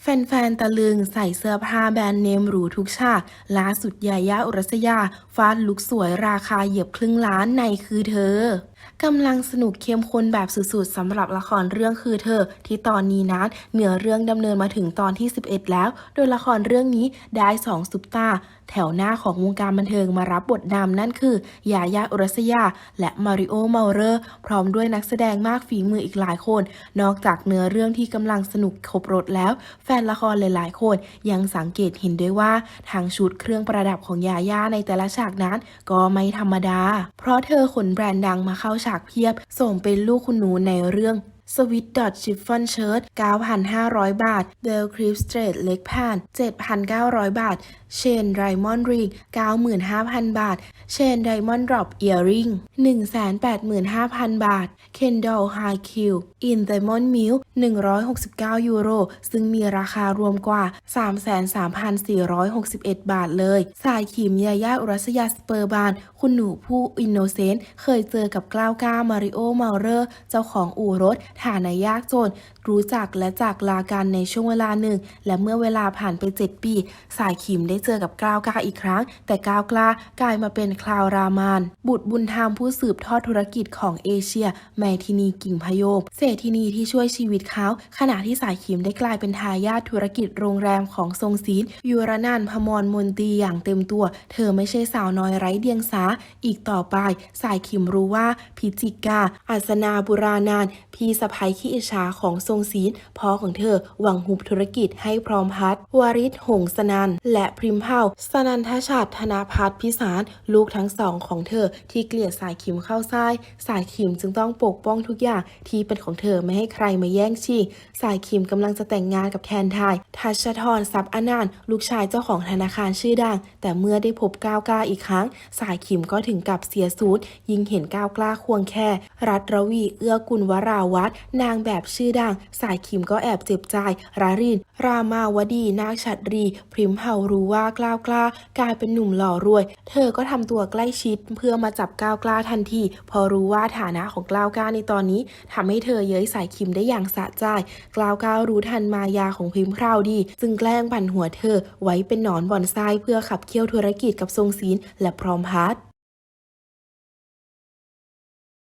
แฟนๆ ตะลึงใส่เสื้อผ้าแบรนด์เนมหรูทุกฉากล่าสุดยายาอุรัสยา ฟาดลุกสวยราคาเหยียบครึ่งล้านในคือเธอกำลังสนุกเข้มข้นแบบสุดๆสำหรับละครเรื่องคือเธอ ที่ตอนนี้นั้นเหนือเรื่องดำเนินมาถึงตอนที่ 11 แล้ว โดยละครเรื่องนี้ได้สองซุปตา แถวหน้าของวงการบันเทิงมารับบทนำนั่นคือยายาอุรัสยา และมาริโอเมาเรอร์ พร้อมด้วยนักแสดงมากฝีมืออีกหลายคน นอกจากเนื้อเรื่องที่กำลังสนุกครบรถแล้ว แฟนละครหลายๆ คนยังสังเกตเห็นด้วยว่าทางชุดเครื่องประดับของยายาในแต่ละฉากนั้นก็ไม่ธรรมดา เพราะเธอขนแบรนด์ดังมาเข้าฉากเพียบส่งเป็นลูกคุณหนูในเรื่อง สวิตดอทชิฟฟอนเชิ้ต9,500 บาทเบลคริปสเตรทเล็กผ่าน 7,900 บาท เชนไดมอนริง95,000 บาท เชนไดมอนด์ดรอปเอียริง185,000 บาท เคนดอลไฮคิวอินไดมอนด์มิล169 ยูโร ซึ่งมีราคารวมกว่า 33,461 บาทเลย สายขิมยายาอุรัสยาสเปอร์บาน คุณหนูผู้อินโนเซนต์ เคยเจอกับกล้าวก้ามาริโอ มาเรอร์ เจ้าของอู่รถฐานะยากจน รู้จักและจากลากันในช่วงเวลาหนึ่ง และเมื่อเวลาผ่านไป 7 ปี สายขิมได้เจอกับกล้าวกล้าอีกครั้ง แต่กล้าวกล้ากลายมาเป็นคลาวรามาน บุตรบุญธรรมผู้สืบทอดธุรกิจของเอเชีย แมทินีกิ่งพยมเศรษฐินีที่ช่วยชีวิตเขา ขณะที่สายขิมได้กลายเป็นทายาทธุรกิจโรงแรมของทรงศีลยูรนันพมรมนตรีอย่างเต็มตัว เธอไม่ใช่สาวน้อยไร้เดียงสา อีกต่อไป สายขิมรู้ว่าพิจิกาอัศนาบุรานานพี่สะพ้ยขี้อิจฉาของทรงศีลพ่อของเธอหวังหุบธุรกิจให้พร้อมพัฒวาริศหงสนันและพริมเผาสนันทชาติธนาพัฒพิสารลูกทั้งสองของเธอที่เกลียดสายขิมเข้าซ้าย สายขิมจึงต้องปกป้องทุกอย่างที่เป็นของเธอไม่ให้ใครมาแย่งชิงสายขิมกำลังจะแต่งงานกับแทนไทยทัชทรทรัพย์อนันลูกชายเจ้าของธนาคารชื่อดัง แต่เมื่อได้พบก้าวกล้าอีกครั้ง สายขิมก็ถึงกับเสียสูตรยิ่งเห็นก้าวกล้าควงแค่ รัตรวีเอื้อกุลวราวัฒน์นางแบบชื่อดัง สายขิมก็แอบเจ็บใจ ราริน รามาวดี นาคชัดรี พริมเฮารู้ว่ากล้าวกล้ากลายเป็นหนุ่มหล่อรวย เธอก็ทำตัวใกล้ชิดเพื่อมาจับก้าวกล้าทันที พอรู้ว่าฐานะของกล้าวกล้าในตอนนี้ทำให้เธอเย้ยสายขิมได้อย่างสะใจ กล้าวกล้ารู้ทันมายาของพริมพราวดี จึงแกล้งปั่นหัวเธอไว้เป็นหนอนบ่อนทรายเพื่อขับเคี่ยวธุรกิจกับทรงศีลและพร้อมพัฒ